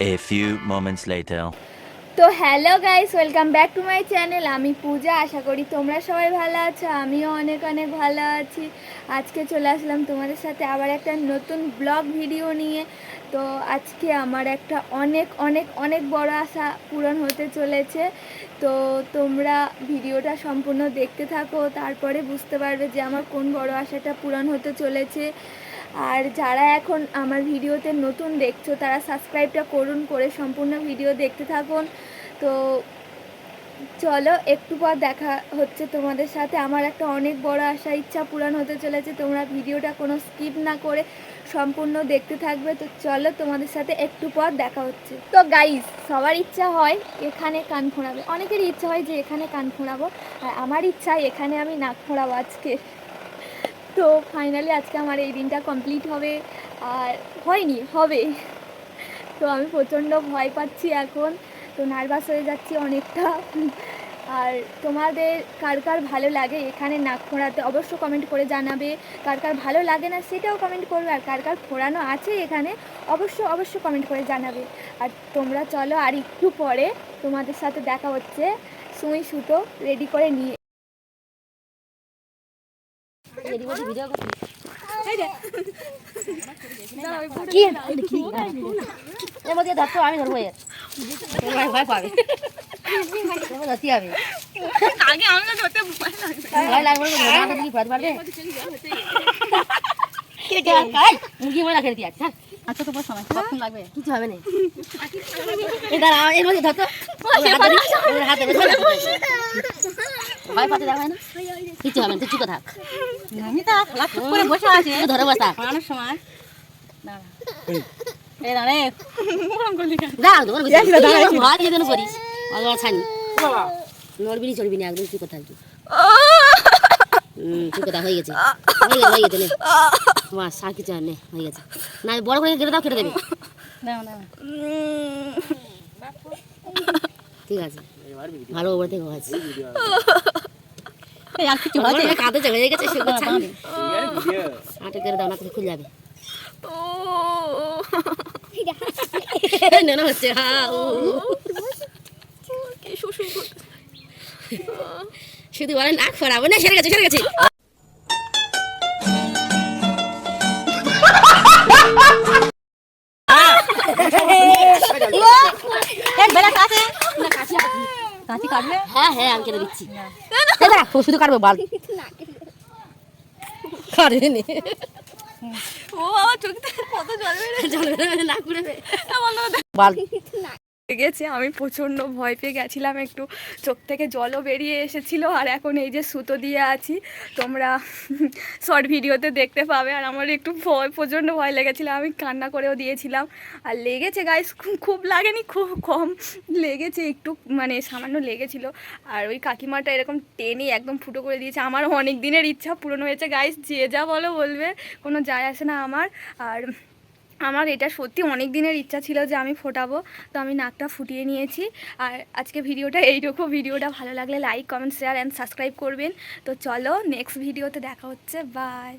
A few moments later. তো hello guys, welcome back to my channel. আমি পূজা, আশা করি তোমরা সবাই ভালো আছো, আমিও অনেক অনেক ভালো আছি। আজকে চলে আসলাম তোমাদের সাথে আবার একটা নতুন ব্লগ ভিডিও নিয়ে। তো আজকে আমার একটা অনেক অনেক অনেক বড় আশা পূরণ হতে চলেছে। তো তোমরা ভিডিওটা সম্পূর্ণ দেখতে থাকো, তারপরে বুঝতে পারবে যে আমার কোন বড় আশাটা পূরণ হতে চলেছে। আর যারা এখন আমার ভিডিওতে নতুন দেখছ, তারা সাবস্ক্রাইবটা করুন, করে সম্পূর্ণ ভিডিও দেখতে থাকুন। তো চলো, একটু পর দেখা হচ্ছে তোমাদের সাথে। আমার একটা অনেক বড় আশা, ইচ্ছা পূরণ হতে চলেছে। তোমরা ভিডিওটা কোনো স্কিপ না করে সম্পূর্ণ দেখতে থাকবে। তো চলো, তোমাদের সাথে একটু পর দেখা হচ্ছে। তো গাইজ সবার ইচ্ছা হয় এখানে কান ফোঁড়াবে অনেকেরই ইচ্ছা হয় যে এখানে কান ফোঁড়াবো আর আমার ইচ্ছা, এখানে আমি নাক ফোঁড়াবো আজকে। তো ফাইনালি আজকে আমার এই দিনটা কমপ্লিট হবে। আর হয়নি, হবে। তো আমি প্রচণ্ড ভয় পাচ্ছি এখন। তো নার্ভাস হয়ে যাচ্ছি অনেকটা। আর তোমাদের কার কার ভালো লাগে এখানে নাক ফোঁড়াতে অবশ্য কমেন্ট করে জানাবে। কার কার ভালো লাগে না সেটাও কমেন্ট করবে। আর কার কার ফোড়ানো আছে এখানে অবশ্য অবশ্য কমেন্ট করে জানাবে। আর তোমরা চলো আর একটু পরে তোমাদের সাথে দেখা হচ্ছে। সুই সুতো রেডি করে নিয়ে আমি ধরবো এর ভয় পাবে আগে আমরা ধরতে ভয় লাগবে মুরগি রাখে হ্যাঁ আচ্ছা তোমার সময় কতক্ষণ লাগবে কিছু হবে না এর মধ্যে ধরতো হাতে ভয় পাতে দেখা হয় না কিছু হবে না তুই চুপ থাক আমি তো লাখ করে আছি নি চুপ কথা হয়ে গেছে হয়ে গেছে হয়ে নে বাস আর কিছু আর হয়ে গেছে না বড় করে কেটে দাও কেটে দেবে ঠিক আছে ভালো ওপর থেকে এই আর কিছু চলে গেছে সে ছানি আটে করে দাও না তো খুলে যাবে। না না হচ্ছে হা শুধু বলে নাক ফরাবো না সেরে গেছে সেরে গেছে। কাছে। কাটবে? হ্যাঁ হ্যাঁ আমি কেটে দিচ্ছি। দাদা শুধু কাটবে বাল। কাটবে নি। ও চোখ কত জল বেরোচ্ছে। জল পুড়েবে না বাল। গেছে আমি প্রচণ্ড ভয় পেয়ে গেছিলাম, একটু চোখ থেকে জলও বেরিয়ে এসেছিল, আর এখন এই যে সুতো দিয়ে আছি, তোমরা শর্ট ভিডিওতে দেখতে পাবে, আর আমার একটু ভয়, প্রচণ্ড ভয় লেগেছিলো, আমি কান্না করেও দিয়েছিলাম। আর লেগেছে গাইস খুব লাগেনি, খুব কম লেগেছে, একটু মানে সামান্য লেগেছিল। আর ওই কাকিমাটা এরকম টেনে একদম ফুটো করে দিয়েছে, আমার অনেক দিনের ইচ্ছা পূরণ হয়েছে গাইস যে যা বলো বলবে, কোনো যায় আসে না আমার। আর আমার এটা সত্যি অনেক দিনের ইচ্ছা ছিল যে আমি ফোটাবো, তো আমি নাকটা ফুটিয়ে নিয়েছি। আর আজকে ভিডিওটা এইরকম, ভিডিওটা ভালো লাগলে like comment share and subscribe করবেন। তো চলো নেক্সট ভিডিওতে দেখা হচ্ছে বাই